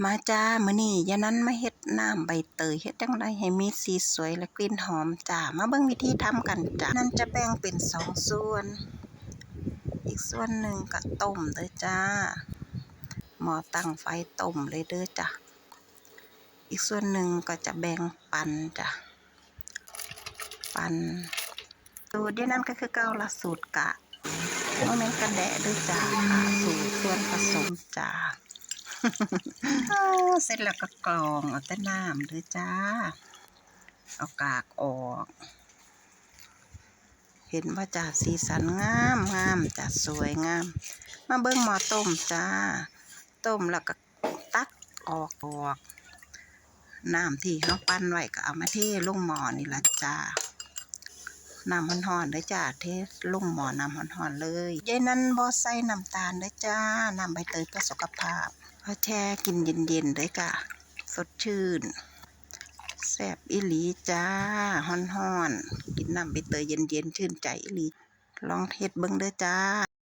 มาจ้ามื้อนี้ยานั้นมาเฮ็ดน้ำใบเตยเฮ็ดจังไดให้มีสีสวยและกลิ่นหอมจ้ามาเบิ่งวิธีทำกันจ้านั่นจะแบ่งเป็นสองส่วน อีกส่วนหนึ่งก็ต้มเด้อจ้าหมอตั้งไฟต้มเลยเด้อจ้าอีกส่วนหนึ่งก็จะแบ่งปันจ้ะปันสูตรยวนั้นก็คือเก่าละสูตรกะโมเมนต์กระแดะเด้วยจ้าสูตรส่วนผสมจ้า เสร็จแล้วก็กรองเอาแต่น้ำเด้อจ้า เอากากออก เห็นว่าจ้าสีสันงามงามจ้าสวยงาม มาเบิ่งหม้อต้มจ้า ต้มแล้วก็ตักออกออก น้ำที่เขาปั้นไว้ก็เอามาเทลงหม้อนี่ละจ้า น้ำห่อนๆเด้อจ้าเทลงหมอน้ำห่อนๆเลยยายนั้นบ่ใส่น้ำตาลเด้อจ้าน้ำใบเตยเพื่อสุขภาพเพราะแช่กินเย็นๆเด้อจ้าสดชื่นแซ่บอีหลีจ้าฮ้อนๆกินน้ำใบเตยเย็นๆชื่นใจอีหลีลองเทสเบิ่งเด้อจ้า